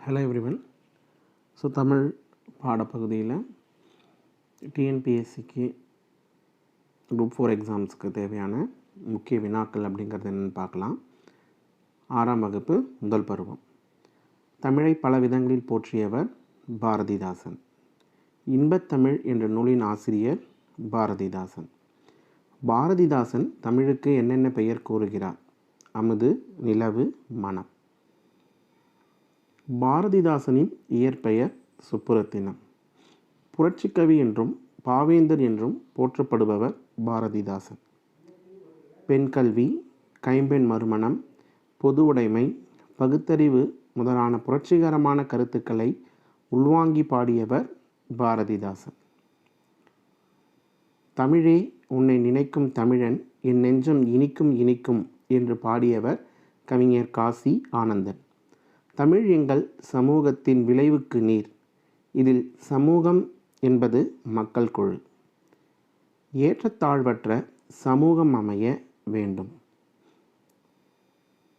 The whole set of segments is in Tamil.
ஹலோ எவ்ரிவன் ஸோ தமிழ் பாடப்பகுதியில் டிஎன்பிஎஸ்சிக்கு குரூப் ஃபோர் எக்ஸாம்ஸ்க்கு தேவையான முக்கிய வினாக்கள் அப்படிங்கிறது என்னென்னு பார்க்கலாம். ஆறாம் வகுப்பு முதல் பருவம். தமிழை பல விதங்களில் போற்றியவர் பாரதிதாசன். இன்பத்தமிழ் என்ற நூலின் ஆசிரியர் பாரதிதாசன். பாரதிதாசன் தமிழுக்கு என்னென்ன பெயர் கூறுகிறார்? அமுது நிலவு மனம் பாரதிதாசனின் இயற்பெயர் சுப்புரத்தினம். புரட்சிக்கவி என்றும் பாவேந்தர் என்றும் போற்றப்படுபவர் பாரதிதாசன். பெண் கல்வி கைம்பெண் மறுமணம் பொது உடைமை பகுத்தறிவு முதலான புரட்சிகரமான கருத்துக்களை உள்வாங்கி பாடியவர் பாரதிதாசன். தமிழே உன்னை நினைக்கும் தமிழன் என் நெஞ்சம் இனிக்கும் இனிக்கும் என்று பாடியவர் கவிஞர் காசி ஆனந்தன். தமிழ் எங்கள் சமூகத்தின் விளைவுக்கு நீர். இதில் சமூகம் என்பது மக்கள் குழு. ஏற்றத்தாழ்வற்ற சமூகம் அமைய வேண்டும்.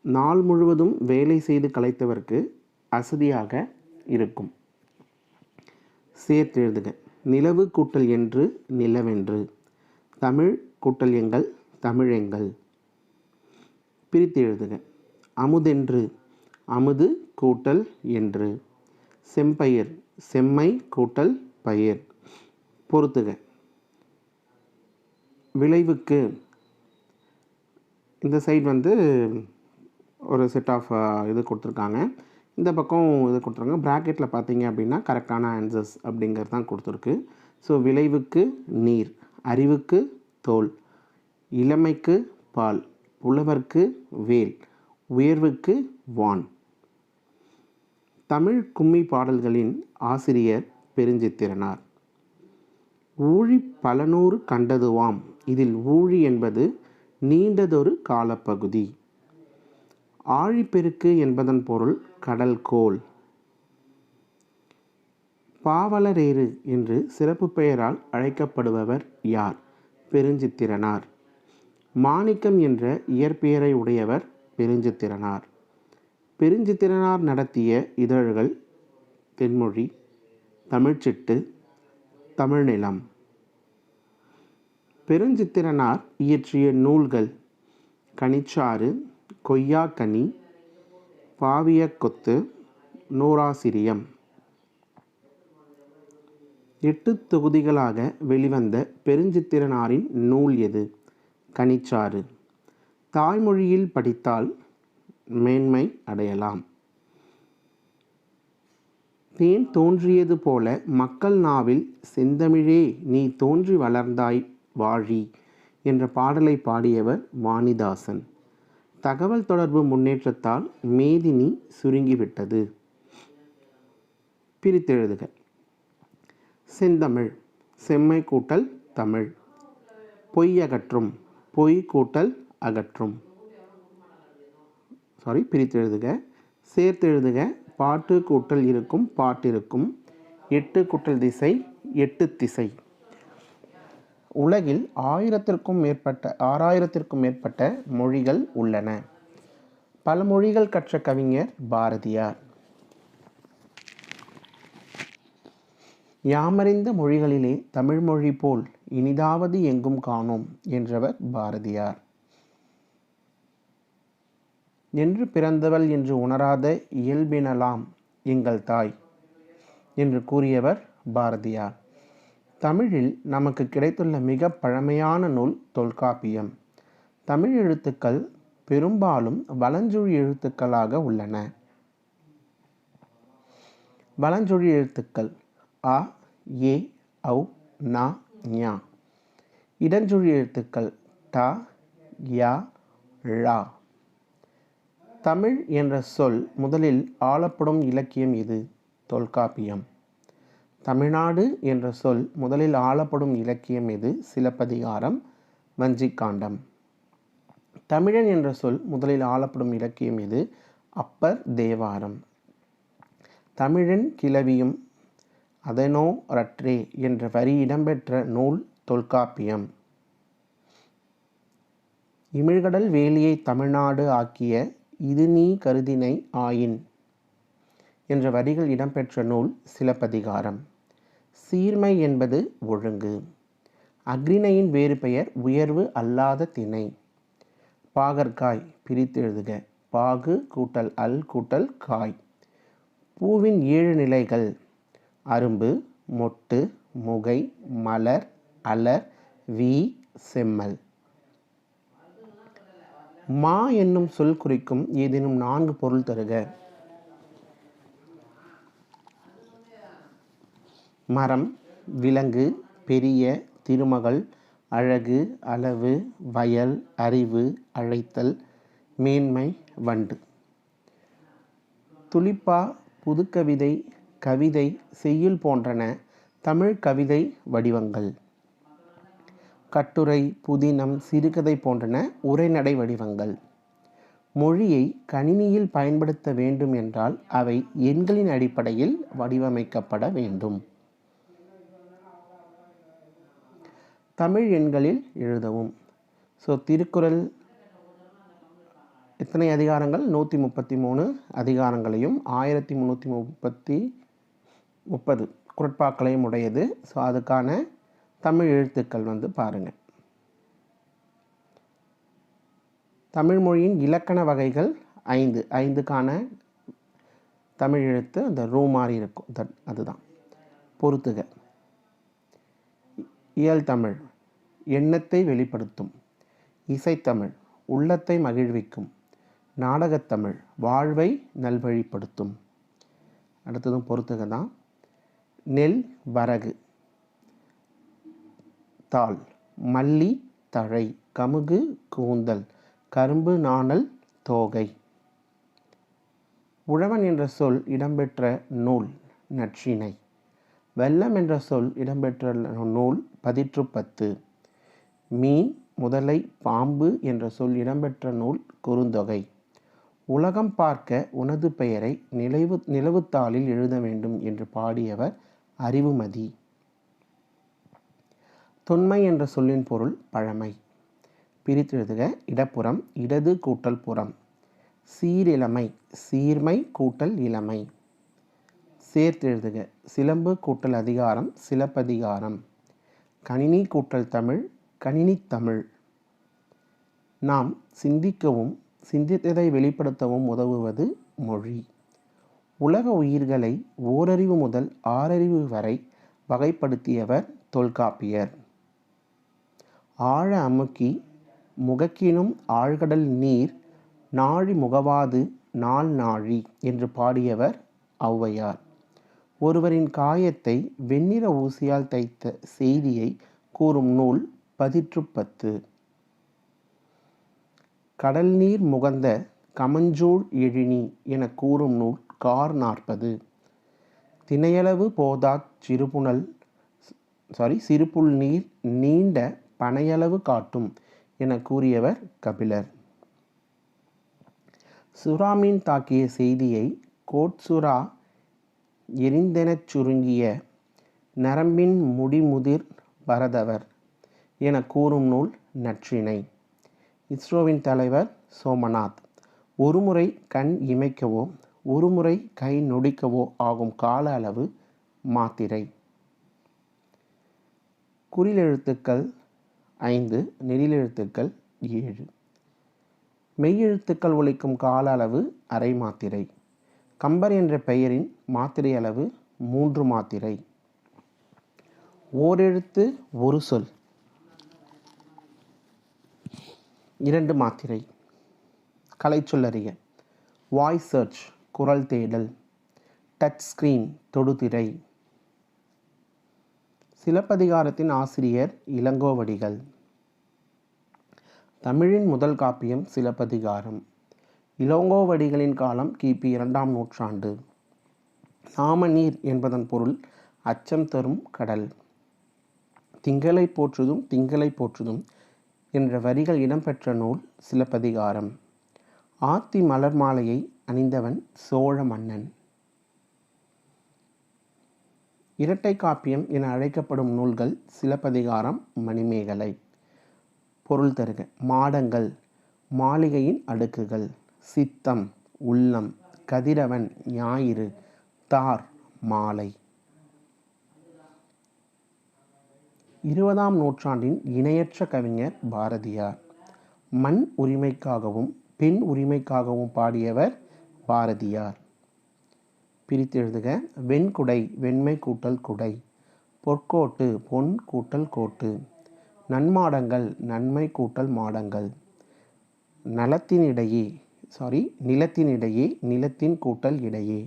நாள் முழுவதும் வேலை செய்து கலைத்தவர்க்கு அசதியாக இருக்கும். சேர்த்தெழுதுக நிலவு கூட்டல் என்று நிலவென்று. தமிழ் கூட்டல் எங்கள் தமிழெங்கள் பிரித்து எழுதுக. அமுதென்று அமுது கூட்டல் என்று. செம்பயிர் செம்மை கூட்டல் பயிர். பொறுத்துக. விளைவுக்கு. இந்த சைடு வந்து ஒரு செட் ஆஃப் இது கொடுத்துருக்காங்க. இந்த பக்கம் இது கொடுத்துருக்காங்க. ப்ராக்கெட்டில் பார்த்தீங்க அப்படின்னா கரெக்டான ஆன்சர்ஸ் அப்படிங்கிறது தான் கொடுத்துருக்கு. ஸோ விளைவுக்கு நீர் அறிவுக்கு தோல் இளமைக்கு பால் புலவர்க்கு வேல் உயர்வுக்கு வான். தமிழ் கும்மி பாடல்களின் ஆசிரியர் பெருஞ்சித்திரனார். ஊழி பலநூறு கண்டதுவாம். இதில் ஊழி என்பது நீண்டதொரு காலப்பகுதி. ஆழிப்பெருக்கு என்பதன் பொருள் கடல் கோல் பாவலரேறு என்று சிறப்பு பெயரால் அழைக்கப்படுபவர் யார்? பெருஞ்சித்திரனார். மாணிக்கம் என்ற இயற்பெயரை உடையவர் பெருஞ்சித்திரனார். பெருஞ்சித்திரனார் நடத்திய இதழ்கள் தென்மொழி தமிழ்ச்சிட்டு தமிழ்நிலம். பெருஞ்சித்திரனார் இயற்றிய நூல்கள் கனிச்சாறு கொய்யாக்கனி பாவியக்கொத்து நூறாசிரியம். எட்டு தொகுதிகளாக வெளிவந்த பெருஞ்சித்திரனாரின் நூல் எது? கனிச்சாறு. தாய்மொழியில் படித்தால் மேன்மை அடையலாம். தேன் தோன்றியது போல மக்கள் நாவில் செந்தமிழே நீ தோன்றி வளர்ந்தாய் வாழி என்ற பாடலை பாடியவர் வாணிதாசன். தகவல் தொடர்பு முன்னேற்றத்தால் மேதினி சுருங்கிவிட்டது. பிரித்தெழுதுக. செந்தமிழ் செம்மை கூட்டல் தமிழ் பொய் அகற்றும் பொய் கூட்டல் அகற்றும் சாரி பிரித்து எழுதுக. சேர்த்து எழுதுக. பாட்டு கூட்டல் இருக்கும் பாட்டிருக்கும் எட்டு கூட்டல் திசை எட்டு திசை. உலகில் ஆயிரத்திற்கும் மேற்பட்ட ஆறாயிரத்திற்கும் மேற்பட்ட மொழிகள் உள்ளன. பல மொழிகள் கற்ற கவிஞர் பாரதியார். யாமறிந்த மொழிகளிலே தமிழ் மொழி போல் இனிதாவது எங்கும் காணோம் என்றவர் பாரதியார். என்று பிறந்தவள் என்று உணராத இயல்பினலாம் எங்கள் தாய் என்று கூறியவர் பாரதியார். தமிழில் நமக்கு கிடைத்துள்ள மிக பழமையான நூல் தொல்காப்பியம். தமிழ் எழுத்துக்கள் பெரும்பாலும் வலஞ்சொழி எழுத்துக்களாக உள்ளன. வலஞ்சொழி எழுத்துக்கள் அ ஏ ஔ நா ஞா. இடஞ்சொழி எழுத்துக்கள் ட யா ழா. தமிழ் என்ற சொல் முதலில் ஆளப்படும் இலக்கியம் இது தொல்காப்பியம். தமிழ்நாடு என்ற சொல் முதலில் ஆளப்படும் இலக்கியம் இது சிலப்பதிகாரம் வஞ்சிக்காண்டம். தமிழன் என்ற சொல் முதலில் ஆளப்படும் இலக்கியம் இது அப்பர் தேவாரம். தமிழன் கிளவியும் அதனோ ரற்றே என்ற வரி இடம்பெற்ற நூல் தொல்காப்பியம். இமிழ்கடல் வேலியை தமிழ்நாடு ஆக்கிய இது நீ கருதினை ஆயின் என்ற வரிகள் இடம்பெற்ற நூல் சிலப்பதிகாரம். சீர்மை என்பது ஒழுங்கு. அக்ரிணையின் வேறு பெயர் உயர்வு அல்லாத திணை. பாகற்காய் பிரித்து எழுதுக. பாகு கூட்டல் அல் கூட்டல் காய். பூவின் ஏழு நிலைகள். அரும்பு மொட்டு முகை மலர் அலர் வி செம்மல். மா என்னும் சொல் குறிக்கும் ஏதேனும் நான்கு பொருள் தருக. மரம் விலங்கு பெரிய திருமகள் அழகு அளவு வயல் அறிவு அழைத்தல் மேன்மை வண்டு. துளிப்பா புதுக்கவிதை கவிதை செய்யுள் போன்றன தமிழ் கவிதை வடிவங்கள். கட்டுரை புதினம் சிறுகதை போன்றன உரைநடை வடிவங்கள். மொழியை கணினியில் பயன்படுத்த வேண்டும் என்றால் அவை எண்களின் அடிப்படையில் வடிவமைக்கப்பட வேண்டும். தமிழ் எண்களில் எழுதவும். ஸோ திருக்குறள் எத்தனை அதிகாரங்கள்? நூற்றி முப்பத்தி மூணு அதிகாரங்களையும் ஆயிரத்தி முந்நூற்றி முப்பத்தி முப்பது குரட்பாக்களையும் உடையது. ஸோ அதுக்கான தமிழ் எழுத்துக்கள் வந்து பாருங்கள் தமிழ்மொழியின் இலக்கண வகைகள் ஐந்து. ஐந்துக்கான தமிழ் எழுத்து அந்த ரூ மாதிரி இருக்கும். தட் அதுதான். பொறுத்துக. இயல் தமிழ் எண்ணத்தை வெளிப்படுத்தும். இசைத்தமிழ் உள்ளத்தை மகிழ்விக்கும். நாடகத்தமிழ் வாழ்வை நல்வழிப்படுத்தும். அடுத்ததும் பொறுத்துக தான் நெல் வரகு. தாள் மல்லி தழை கமுகு கூந்தல் கரும்பு நாணல் தோகை. உழவன் என்ற சொல் இடம்பெற்ற நூல் நற்றினை வெள்ளம் என்ற சொல் இடம்பெற்ற நூல் பதிற்றுப்பத்து. மீன் முதலை பாம்பு என்ற சொல் இடம்பெற்ற நூல் குறுந்தொகை. உலகம் பார்க்க உனது பெயரை நிலவு நிலவுத்தாளில் எழுத வேண்டும் என்று பாடியவர் அறிவுமதி. தொன்மை என்ற சொல்லின் பொருள் பழமை. பிரித்தெழுதுக இடப்புறம் இடது கூட்டல் புறம். சீரிழமை சீர்மை கூட்டல் இளமை. சேர்த்தெழுதுக சிலம்பு கூட்டல் அதிகாரம் சிலப்பதிகாரம். கணினி கூட்டல் தமிழ் கணினித்தமிழ் நாம் சிந்திக்கவும் சிந்தித்ததை வெளிப்படுத்தவும் உதவுவது மொழி. உலக உயிர்களை ஓரறிவு முதல் ஆறறிவு வரை வகைப்படுத்தியவர் தொல்காப்பியர். ஆழ அமுக்கி முகக்கினும் ஆழ்கடல் நீர் நாழி முகவாது நாள் நாழி என்று பாடியவர் ஔவையார். ஒருவரின் காயத்தை வெண்ணிற ஊசியால் தைத்த செய்தியை கூறும் நூல் பதிற்றுப்பத்து. கடல் நீர் முகந்த கமஞ்சூழ் எழினி என கூறும் நூல் கார் நாற்பது. திணையளவு போதாச் சிறுபுணல் சாரி சிறுபுல் நீர் நீண்ட பனையளவு காட்டும் என கூறியவர் கபிலர். சுறாமீன் தாக்கிய செய்தியை கோட்சுரா எரிந்தெனச் சுருங்கிய நரம்பின் முடிமுதிர் பரதவர் என கூறும் நூல் நற்றிணை. இஸ்ரோவின் தலைவர் சோமநாத் ஒருமுறை கண் இமைக்கவோ ஒருமுறை கை நொடிக்கவோ ஆகும் கால அளவு மாத்திரை. குறிலெழுத்துக்கள் ஐந்து நெடிலெழுத்துக்கள் ஏழு. மெய்யெழுத்துக்கள் ஒழிக்கும் கால அளவு அரை மாத்திரை. கம்பர் என்ற பெயரின் மாத்திரை அளவு மூன்று மாத்திரை. ஓரெழுத்து ஒரு சொல். இரண்டு மாத்திரை. கலைச்சொல்லறிய வாய்ஸ் சர்ச் குரல் தேடல். Touch screen தொடுதிரை. சிலப்பதிகாரத்தின் ஆசிரியர் இளங்கோவடிகள். தமிழின் முதல் காப்பியம் சிலப்பதிகாரம். இளங்கோவடிகளின் காலம் கிபி இரண்டாம் நூற்றாண்டு. நாமநீர் என்பதன் பொருள் அச்சம் தரும் கடல். திங்களை போற்றுதும் திங்களை போற்றுதும் என்ற வரிகள் இடம்பெற்ற நூல் சிலப்பதிகாரம். ஆத்தி மலர் மாலையை அணிந்தவன் சோழ மன்னன். இரட்டை காப்பியம் என அழைக்கப்படும் நூல்கள் சிலப்பதிகாரம் மணிமேகலை. பொருள் தருக. மாடங்கள் மாளிகையின் அடுக்குகள் சித்தம் உள்ளம் கதிரவன் ஞாயிறு தார் மாலை. இருபதாம் நூற்றாண்டின் இணையற்ற கவிஞர் பாரதியார். மண் உரிமைக்காகவும் பெண் உரிமைக்காகவும் பாடியவர் பாரதியார். பிரித்தெழுதுக வெண்குடை வெண்மை கூட்டல் குடை. பொற்கோட்டு பொன் கூட்டல் கோட்டு. நன்மாடங்கள் நன்மை கூட்டல் மாடங்கள். நலத்தினிடையே சாரி நிலத்தினிடையே நிலத்தின் கூட்டல் இடையே.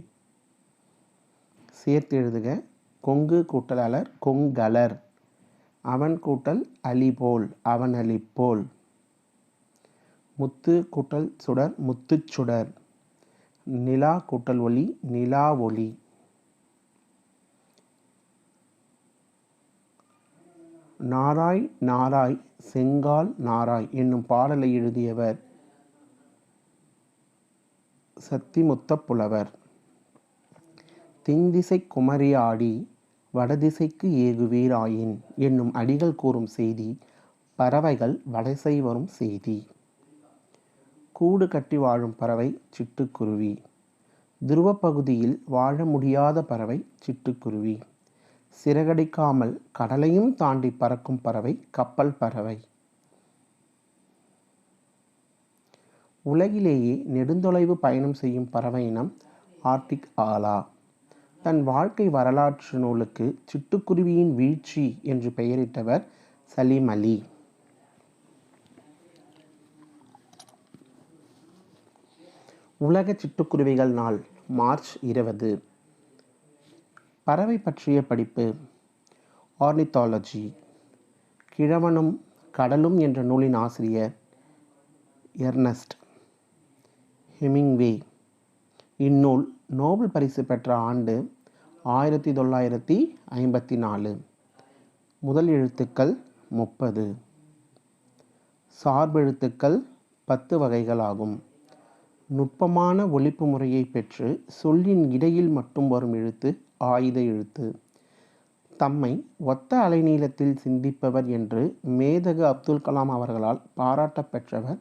சேர்த்து எழுதுக. கொங்கு கூட்டலாளர் கொங்கலர். அவன் கூட்டல் அலிபோல் அவன் அலிப்போல். முத்து கூட்டல் சுடர் முத்துச் சுடர். நிலா கூட்டல் ஒளி நிலா ஒளி நாராய் நாராய் செங்கால் நாராய் என்னும் பாடலை எழுதியவர் சத்திமுத்த புலவர் தென்திசை குமரியாடி வடதிசைக்கு ஏகுவீராயின் என்னும் அடிகள் கூறும் செய்தி பறவைகள் வடசை வரும் செய்தி. கூடு கட்டி வாழும் பறவை சிட்டுக்குருவி. துருவப்பகுதியில் வாழ முடியாத பறவை சிட்டுக்குருவி. சிறகடிக்காமல் கடலையும் தாண்டி பறக்கும் பறவை கப்பல் பறவை. உலகிலேயே நெடுந்தொலைவு பயணம் செய்யும் பறவை இனம் ஆர்டிக் ஆலா. தன் வாழ்க்கை வரலாற்று நூலுக்கு சிட்டுக்குருவியின் வீழ்ச்சி என்று பெயரிட்டவர் சலீம் அலி. உலக சிட்டுக்குருவிகள் நாள் மார்ச் இருபது. பறவை பற்றிய படிப்பு. ஆர்னித்தாலஜி கிழவனும் கடலும் என்ற நூலின் ஆசிரியர் எர்னஸ்ட் ஹெமிங்வே இந்நூல் நோபல் பரிசு பெற்ற ஆண்டு ஆயிரத்தி தொள்ளாயிரத்தி ஐம்பத்தி நாலு. முதல் எழுத்துக்கள் முப்பது. சார்பெழுத்துக்கள் பத்து வகைகளாகும். நுட்பமான ஒழிப்பு முறையை பெற்று சொல்லின் இடையில் மட்டும் வரும் எழுத்து ஆயுத எழுத்து. தம்மை ஒத்த அலைநீளத்தில் சிந்திப்பவர் என்று மேதகு அப்துல் கலாம் அவர்களால் பாராட்ட பெற்றவர்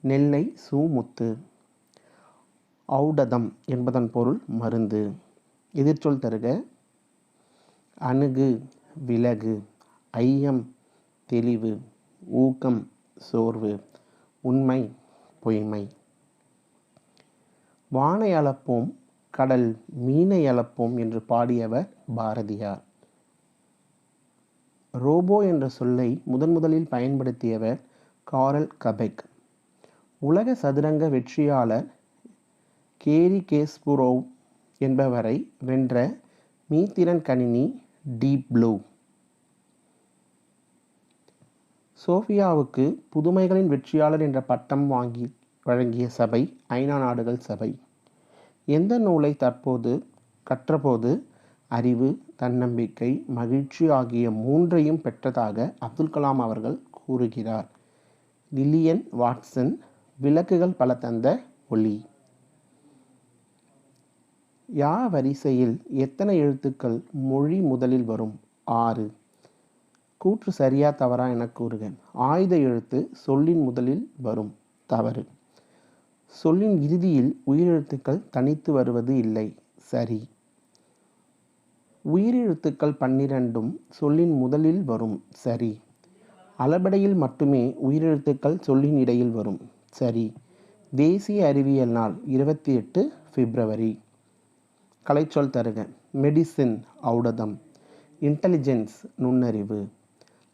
நெல்லை சுமுத்து. ஔடதம் என்பதன் பொருள் மருந்து. எதிர்ச்சொல் தருக. அணுகு விலகு. ஐயம் தெளிவு. ஊக்கம் சோர்வு. உண்மை பொய்மை. வானை அளப்போம் கடல் மீனை அளப்போம் என்று பாடியவர் பாரதியார். ரோபோ என்ற சொல்லை முதன் முதலில் பயன்படுத்தியவர் காரல் கபெக். உலக சதுரங்க வெற்றியாளர் கேரி கேஸ்புரோவ் என்பவரை வென்ற மீத்திறன் கணினி டீப் ப்ளூ. சோஃபியாவுக்கு புதுமைகளின் வெற்றியாளர் என்ற பட்டம் வாங்கி வழங்கிய சபை ஐநா நாடுகள் சபை. எந்த நூலை தற்போது கற்றபோது அறிவு தன்னம்பிக்கை மகிழ்ச்சி ஆகிய மூன்றையும் பெற்றதாக அப்துல் கலாம் அவர்கள் கூறுகிறார். லில்லியன் வாட்சன் விளக்குகள் பல தந்த ஒளி. யா வரிசையில் எத்தனை எழுத்துக்கள் மொழி முதலில் வரும்? ஆறு. கூற்று சரியா தவறா என கூறுக. ஆயுத எழுத்து சொல்லின் முதலில் வரும். தவறு. சொல்லின் இறுதியில் உயிரெழுத்துக்கள் தனித்து வருவது இல்லை. சரி. உயிரெழுத்துக்கள் பன்னிரண்டும் சொல்லின் முதலில் வரும். சரி. அளபடையில் மட்டுமே உயிரெழுத்துக்கள் சொல்லின் இடையில் வரும். சரி. தேசிய அறிவியல் நாள் இருபத்தி எட்டு பிப்ரவரி. கலைச்சொல் தருக. மெடிசின் ஔடதம். இன்டெலிஜென்ஸ் நுண்ணறிவு.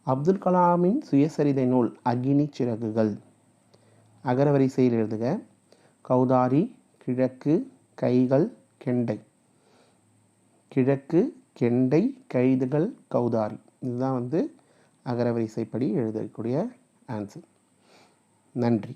அப்துல் கலாமின் சுயசரிதை நூல் அக்னி சிறகுகள். அகரவரிசையில் எழுதுக. கௌதாரி கிழக்கு கைகள் கெண்டை. கிழக்கு கெண்டை கைதுகள் கௌதாரி. இதுதான் வந்து அகரவரிசைப்படி எழுதக்கூடிய ஆன்சர் நன்றி.